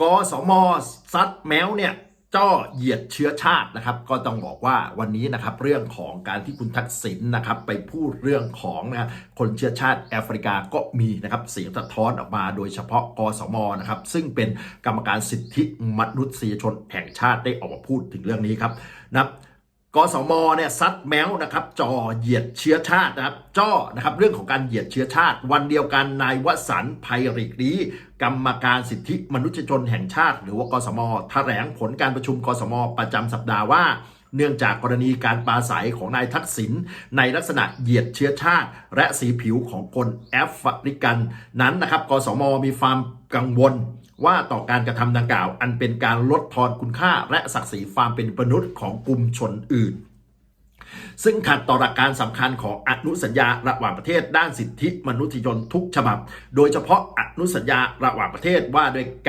กสมซัดแมวเนี่ยจ้อเหยียดเชื้อชาตินะครับ ก็ต้องบอกว่าวันนี้นะครับเรื่องของการที่คุณทักษิณนะครับ ไปพูดเรื่องของนะคคนเชื้อชาติแอฟริกาก็มีนะครับเสียงสะท้อนออกมาโดยเฉพาะกสมนะครับ ซึ่งเป็นกรรมการสิทธิมนุษยชนแห่งชาติได้ออกมาพูดถึงเรื่องนี้ครับนะครับ กสมเนี่ยซัดแมวนะครับจอเหยียดเชื้อชาตินะครับจ้อนะครับเรื่องของการเหยียดเชื้อชาติ วันเดียวกันนายวสันต์ไพริกรีกรรมการสิทธิมนุษยชนแห่งชาติ หรือว่ากสมแถลงผลการประชุมกสม ประจำสัปดาห์ว่า เนื่องจากกรณีการปราศัยของนายทักษิณในลักษณะเหยียดเชื้อชาติ และสีผิวของคนแอฟริกันนั้นนะครับกสมมีความกังวล ว่าต่อการกระทำดังกล่าว อันเป็นการลดทอนคุณค่า และศักดิ์ศรีความเป็นมนุษย์ของกลุ่มชนอื่น ซึ่งขัดต่อหลักการสำคัญของอนุสัญญาระหว่างประเทศด้านสิทธิมนุษยชนทุกฉบับ โดยเฉพาะอนุสัญญาระหว่างประเทศว่าด้วยการ